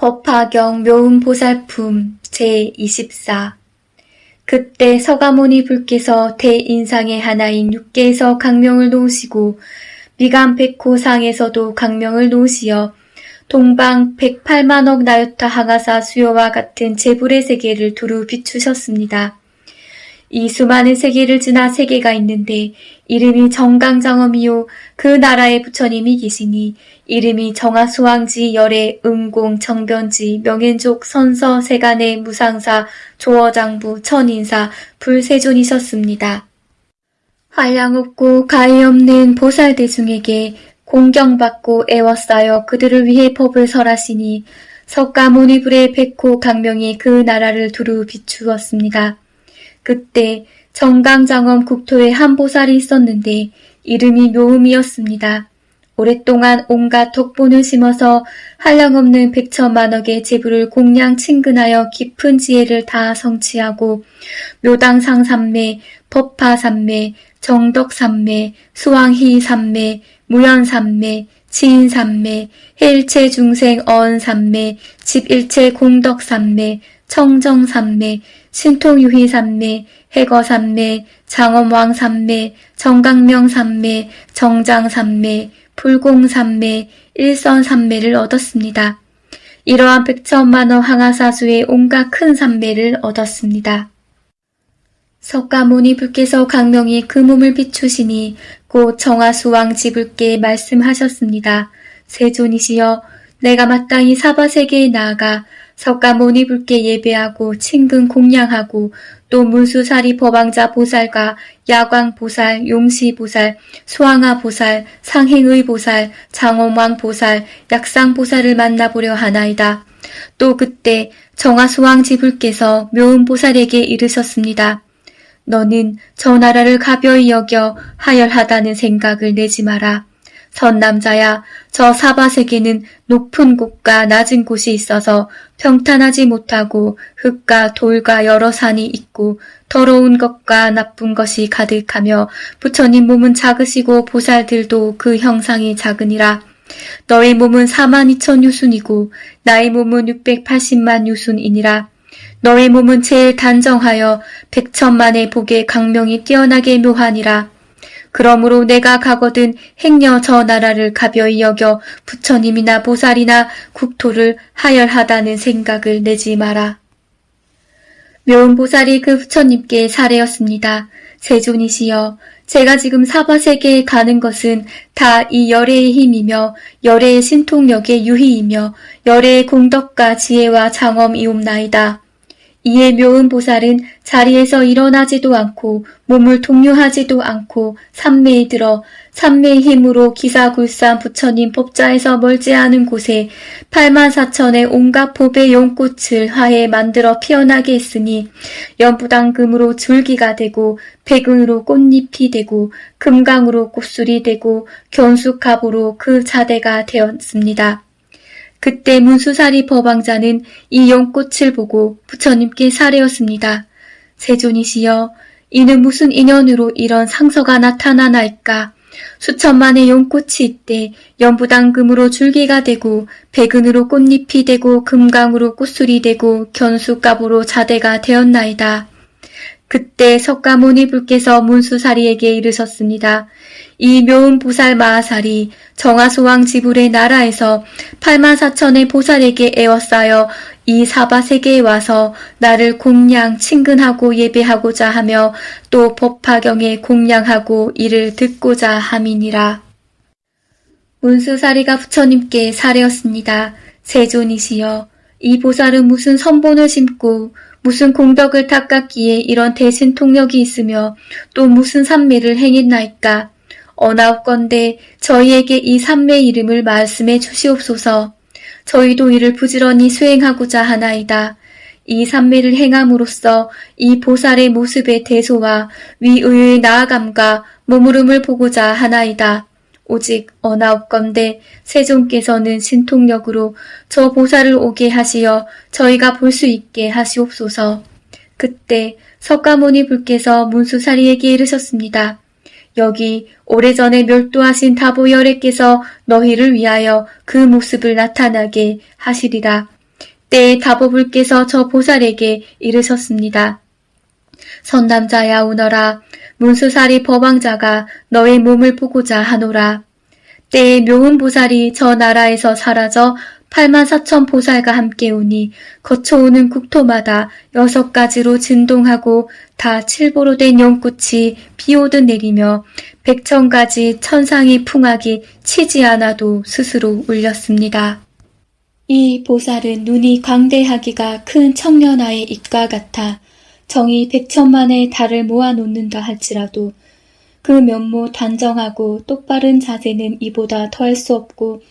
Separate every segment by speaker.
Speaker 1: 법화경 묘음보살품 제24 그때 서가모니 불께서 대인상의 하나인 육계에서 강명을 놓으시고 미간 백호상에서도 강명을 놓으시어 동방 108만억 나유타 항아사 수요와 같은 재불의 세계를 두루 비추셨습니다. 이 수많은 세계를 지나 세계가 있는데 이름이 정강정엄이요 그 나라의 부처님이 계시니 이름이 정화수왕지 열애 음공 정변지 명인족 선서 세간의 무상사 조어장부 천인사 불세존이셨습니다. 한량 없고 가히 없는 보살 대중에게 공경받고 애워싸여 그들을 위해 법을 설하시니 석가모니불의 백호 강명이 그 나라를 두루 비추었습니다. 그때 정강장엄 국토에 한 보살이 있었는데 이름이 묘음이었습니다. 오랫동안 온갖 덕분을 심어서 한량없는 백천만억의 재부를 공양 친근하여 깊은 지혜를 다 성취하고 묘당상 삼매, 법화 삼매, 정덕 삼매, 수왕희 삼매, 무연 삼매, 지인 삼매, 해일체 중생 어언 삼매, 집일체 공덕 삼매, 청정 삼매, 신통유희 삼매, 해거 삼매, 장엄왕 삼매, 정강명 삼매, 정장 삼매, 불공 삼매, 일선 삼매를 얻었습니다. 이러한 백천만원 항아사수의 온갖 큰 삼매를 얻었습니다. 석가모니 불께서 강명이 그 몸을 비추시니 곧 정화수왕 지불께 말씀하셨습니다. 세존이시여 내가 마땅히 사바세계에 나아가 석가 모니 불께 예배하고 친근 공양하고 또 문수사리 법왕자 보살과 야광 보살, 용시 보살, 수왕아 보살, 상행의 보살, 장엄왕 보살, 약상 보살을 만나보려 하나이다. 또 그때 정화수왕 지불께서 묘음 보살에게 이르셨습니다. 너는 저 나라를 가벼이 여겨 하열하다는 생각을 내지 마라. 선남자야, 저 사바세계는 높은 곳과 낮은 곳이 있어서 평탄하지 못하고 흙과 돌과 여러 산이 있고 더러운 것과 나쁜 것이 가득하며 부처님 몸은 작으시고 보살들도 그 형상이 작으니라. 너의 몸은 4만 2천 유순이고 나의 몸은 680만 유순이니라. 너의 몸은 제일 단정하여 백천만의 복의 강명이 뛰어나게 묘하니라. 그러므로 내가 가거든 행여 저 나라를 가벼이 여겨 부처님이나 보살이나 국토를 하열하다는 생각을 내지 마라. 묘은 보살이 그 부처님께 사례였습니다. 세존이시여, 제가 지금 사바세계에 가는 것은 다 이 열애의 힘이며 열애의 신통력의 유희이며 열애의 공덕과 지혜와 장엄이옵나이다. 이에 묘은 보살은 자리에서 일어나지도 않고 몸을 동요하지도 않고 삼매에 들어 삼매의 힘으로 기사굴산 부처님 법자에서 멀지 않은 곳에 8만 4천의 온갖 법의 연꽃을 화해 만들어 피어나게 했으니 연부당금으로 줄기가 되고 백은으로 꽃잎이 되고 금강으로 꽃술이 되고 견숙갑으로 그 자대가 되었습니다. 그때 문수사리 법왕자는 이 연꽃을 보고 부처님께 사례였습니다. 세존이시여, 이는 무슨 인연으로 이런 상서가 나타나나이까? 수천만의 연꽃이 있대 연부당금으로 줄기가 되고 백은으로 꽃잎이 되고 금강으로 꽃술이 되고 견수갑으로 자대가 되었나이다. 그때 석가모니 불께서 문수사리에게 이르셨습니다. 이 묘은 보살 마하살이 정화소왕 지불의 나라에서 8만 4천의 보살에게 애워싸여 이 사바 세계에 와서 나를 공양 친근하고 예배하고자 하며 또 법화경에 공양하고 이를 듣고자 함이니라. 문수사리가 부처님께 사례였습니다. 세존이시여, 이 보살은 무슨 선본을 심고 무슨 공덕을 닦았기에 이런 대신 통력이 있으며 또 무슨 삼매를 행했나이까. 어나옵건대 저희에게 이 삼매 이름을 말씀해 주시옵소서. 저희도 이를 부지런히 수행하고자 하나이다. 이 삼매를 행함으로써 이 보살의 모습의 대소와 위의의 나아감과 머무름을 보고자 하나이다. 오직 어나옵건대 세존께서는 신통력으로 저 보살을 오게 하시어 저희가 볼 수 있게 하시옵소서. 그때 석가모니 불께서 문수사리에게 이르셨습니다. 여기 오래전에 멸도하신 다보열애께서 너희를 위하여 그 모습을 나타나게 하시리라. 때에 다보불께서 저 보살에게 이르셨습니다. 선남자야 오너라 문수살이 법왕자가 너의 몸을 보고자 하노라. 때에 묘운 보살이 저 나라에서 사라져 8만 4천 보살과 함께 오니 거쳐오는 국토마다 여섯 가지로 진동하고 다 칠보로 된 연꽃이 비오듯 내리며 백천 가지 천상의 풍악이 치지 않아도 스스로 울렸습니다. 이 보살은 눈이 광대하기가 큰 청년아의 입과 같아 정이 백천만의 달을 모아 놓는다 할지라도 그 면모 단정하고 똑바른 자세는 이보다 더할 수 없고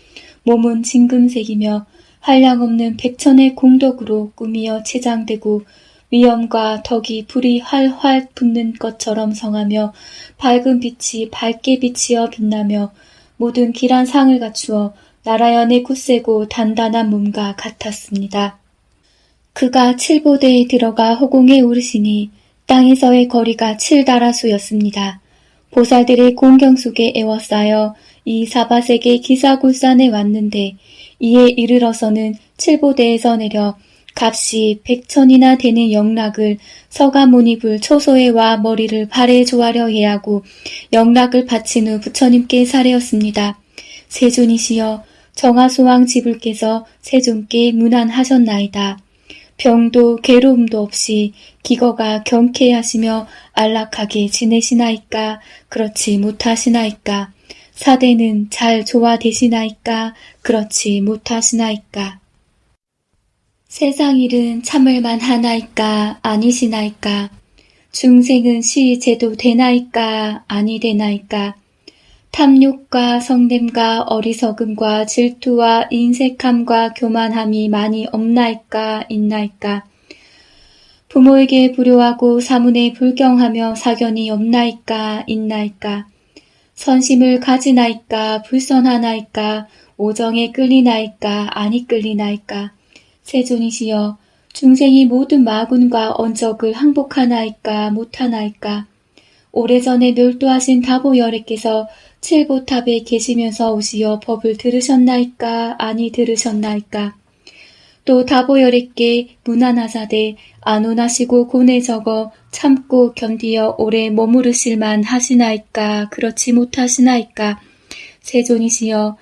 Speaker 1: 몸은 진금색이며 한량없는 백천의 공덕으로 꾸미어 치장되고 위엄과 덕이 불이 활활 붙는 것처럼 성하며 밝은 빛이 밝게 비치어 빛나며 모든 길한 상을 갖추어 나라연의 굳세고 단단한 몸과 같았습니다. 그가 칠보대에 들어가 허공에 오르시니 땅에서의 거리가 칠다라수였습니다. 보살들의 공경 속에 애워싸여 이 사바세계 기사굴산에 왔는데 이에 이르러서는 칠보대에서 내려 값이 백천이나 되는 영락을 서가모니불 초소에 와 머리를 발에 조아려 해야 하고 영락을 바친 후 부처님께 사례었습니다. 세존이시여 정하소왕 지불께서 세존께 문안하셨나이다. 병도 괴로움도 없이 기거가 경쾌하시며 안락하게 지내시나이까? 그렇지 못하시나이까? 사대는 잘 조화되시나이까? 그렇지 못하시나이까? 세상 일은 참을만 하나이까? 아니시나이까? 중생은 시 제도 되나이까? 아니 되나이까 탐욕과 성냄과 어리석음과 질투와 인색함과 교만함이 많이 없나이까 있나이까? 부모에게 불효하고 사문에 불경하며 사견이 없나이까 있나이까? 선심을 가지나이까 불선하나이까? 오정에 끌리나이까 아니 끌리나이까? 세존이시여 중생이 모든 마군과 언적을 항복하나이까 못하나이까? 오래전에 멸도하신 다보열애께서 칠보탑에 계시면서 오시어 법을 들으셨나이까 아니 들으셨나이까 또 다보열에게 무난하사대 안온하시고 고뇌 적어 참고 견디어 오래 머무르실만 하시나이까 그렇지 못하시나이까 세존이시여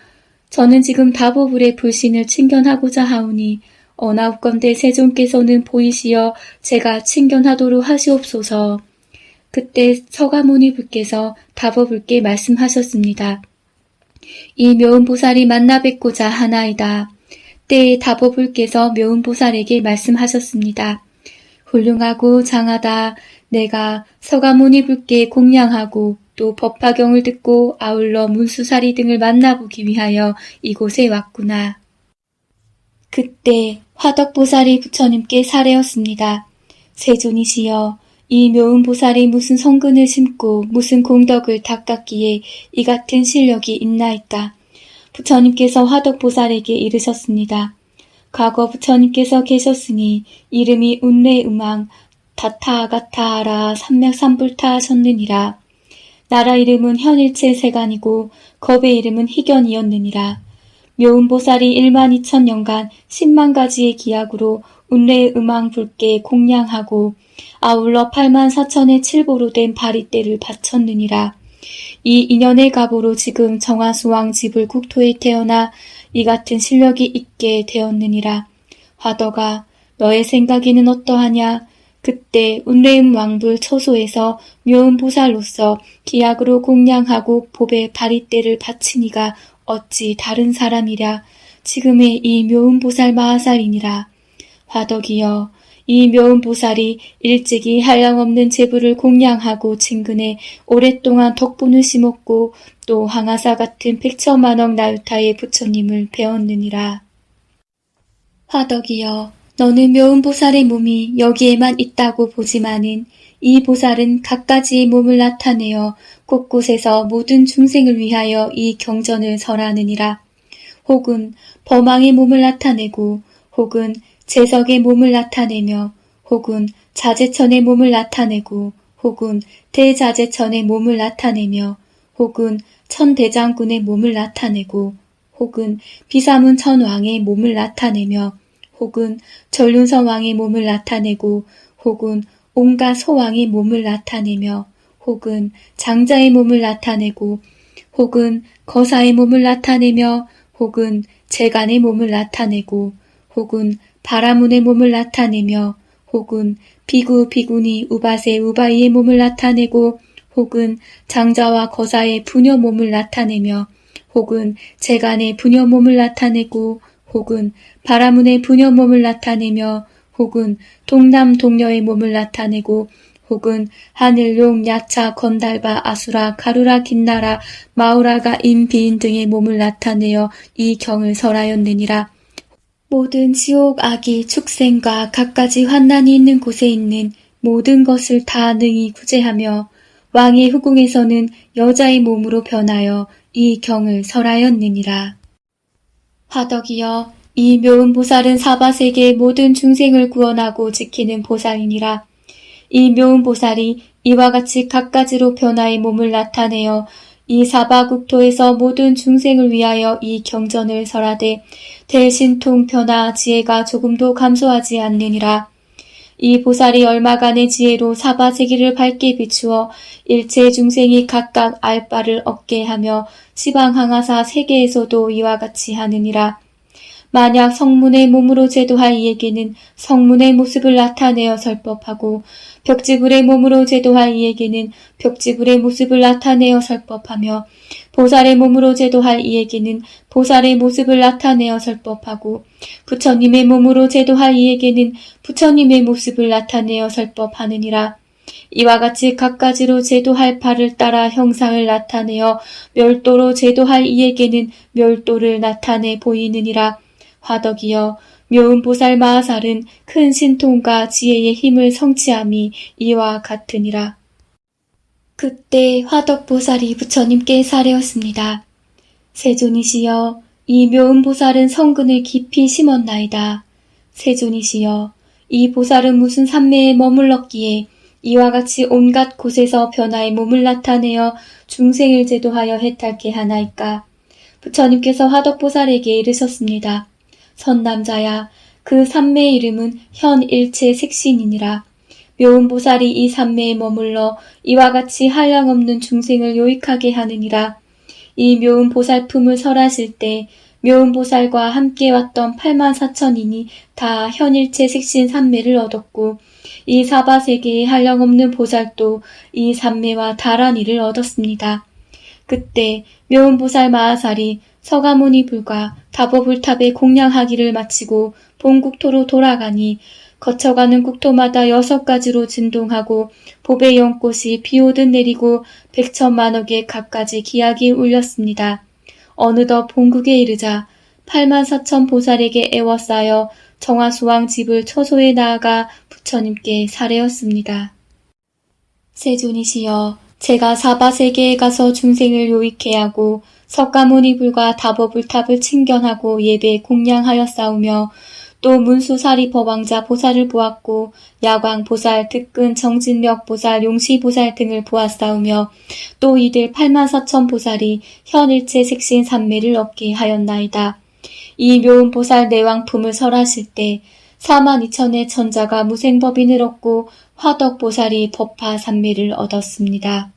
Speaker 1: 저는 지금 다보불의 불신을 친견하고자 하오니 어나옵건대 세존께서는 보이시어 제가 친견하도록 하시옵소서. 그때 서가모니 불께서 다보불께 말씀하셨습니다. 이 묘은보살이 만나 뵙고자 하나이다. 때에 다보불께서 묘은보살에게 말씀하셨습니다. 훌륭하고 장하다. 내가 서가모니 불께 공양하고 또 법화경을 듣고 아울러 문수사리 등을 만나보기 위하여 이곳에 왔구나. 그때 화덕보살이 부처님께 사례였습니다. 세존이시여 이 묘은 보살이 무슨 성근을 심고 무슨 공덕을 닦았기에 이 같은 실력이 있나이까. 부처님께서 화덕보살에게 이르셨습니다. 과거 부처님께서 계셨으니 이름이 운내음왕 다타아가타하라 삼맥삼불타 하셨느니라. 나라 이름은 현일체 세간이고 겁의 이름은 희견이었느니라. 묘은보살이 1만 2천 년간 10만 가지의 기약으로 운례의 음왕 불께 공양하고 아울러 8만 4천의 칠보로 된 바리떼를 바쳤느니라. 이 인연의 갑으로 지금 정화수왕 집을 국토에 태어나 이 같은 실력이 있게 되었느니라. 화덕아 너의 생각에는 어떠하냐? 그때 운례음 왕불 처소에서 묘은 보살로서 기약으로 공양하고 법의 바리떼를 바치니가 어찌 다른 사람이랴. 지금의 이 묘은 보살 마하살이니라. 화덕이여 이 묘은 보살이 일찍이 한량없는 제부를 공양하고 친근해 오랫동안 덕분을 심었고 또 항아사 같은 백천만억 나유타의 부처님을 배웠느니라. 화덕이여 너는 묘은 보살의 몸이 여기에만 있다고 보지만은 이 보살은 각가지의 몸을 나타내어 곳곳에서 모든 중생을 위하여 이 경전을 설하느니라. 혹은 범왕의 몸을 나타내고 혹은 재석의 몸을 나타내며 혹은 자제천의 몸을 나타내고 혹은 대자제천의 몸을 나타내며 혹은 천대장군의 몸을 나타내고 혹은 비사문 천왕의 몸을 나타내며 혹은 전륜선 왕의 몸을 나타내고 혹은 온갖 소왕의 몸을 나타내며 혹은 장자의 몸을 나타내고 혹은 거사의 몸을 나타내며 혹은 재간의 몸을 나타내고 혹은 바라문의 몸을 나타내며 혹은 비구 비구니 우바세 우바이의 몸을 나타내고 혹은 장자와 거사의 부녀 몸을 나타내며 혹은 재간의 부녀 몸을 나타내고 혹은 바라문의 부녀 몸을 나타내며 혹은 동남 동녀의 몸을 나타내고 혹은 하늘용 야차 건달바 아수라 가루라 긴나라 마우라가 인 비인 등의 몸을 나타내어 이 경을 설하였느니라. 모든 지옥 악이 축생과 갖가지 환난이 있는 곳에 있는 모든 것을 다 능히 구제하며 왕의 후궁에서는 여자의 몸으로 변하여 이 경을 설하였느니라. 화덕이여 이 묘은 보살은 사바세계의 모든 중생을 구원하고 지키는 보살이니라. 이 묘은 보살이 이와 같이 갖가지로 변화의 몸을 나타내어 이 사바 국토에서 모든 중생을 위하여 이 경전을 설하되 대신통 변화 지혜가 조금도 감소하지 않느니라. 이 보살이 얼마간의 지혜로 사바 세계를 밝게 비추어 일체 중생이 각각 알 바를 얻게 하며 시방항하사 세계에서도 이와 같이 하느니라. 만약 성문의 몸으로 제도할 이에게는 성문의 모습을 나타내어 설법하고 벽지불의 몸으로 제도할 이에게는 벽지불의 모습을 나타내어 설법하며 보살의 몸으로 제도할 이에게는 보살의 모습을 나타내어 설법하고 부처님의 몸으로 제도할 이에게는 부처님의 모습을 나타내어 설법하느니라. 이와 같이 각가지로 제도할 바를 따라 형상을 나타내어 멸도로 제도할 이에게는 멸도를 나타내 보이느니라. 화덕이여 묘은 보살 마하살은 큰 신통과 지혜의 힘을 성취함이 이와 같으니라. 그때 화덕 보살이 부처님께 사례었습니다. 세존이시여 이 묘은 보살은 성근을 깊이 심었나이다. 세존이시여 이 보살은 무슨 산매에 머물렀기에 이와 같이 온갖 곳에서 변화의 몸을 나타내어 중생을 제도하여 해탈케 하나이까. 부처님께서 화덕보살에게 이르셨습니다. 선남자야, 그 삼매의 이름은 현일체 색신이니라. 묘은보살이 이 삼매에 머물러 이와 같이 한량없는 중생을 요익하게 하느니라. 이 묘은보살 품을 설하실 때 묘은보살과 함께 왔던 8만 4천인이 다 현일체 색신 삼매를 얻었고 이 사바세계의 한량없는 보살도 이 삼매와 다란이를 얻었습니다. 그때 묘은보살 마하살이 서가모니 불과 다보불탑에 공양하기를 마치고 본국토로 돌아가니 거쳐가는 국토마다 여섯 가지로 진동하고 보배 연꽃이 비오듯 내리고 백천만억의 갖가지 기약이 울렸습니다. 어느덧 본국에 이르자 8만 4천 보살에게 애워싸여 정화수왕 집을 처소에 나아가 부처님께 사례었습니다. 세존이시여 제가 사바 세계에 가서 중생을 요익해 하고 석가모니불과 다보불탑을 친견하고 예배 공양하였사오며 또 문수사리 법왕자 보살을 보았고 야광 보살, 득근, 정진력 보살, 용시 보살 등을 보았사오며 또 이들 8만 4천 보살이 현일체 색신 삼매를 얻게 하였나이다. 이 묘운 보살 내왕품을 설하실 때 4만 2천의 천자가 무생법인을 얻고 화덕 보살이 법화 삼매를 얻었습니다.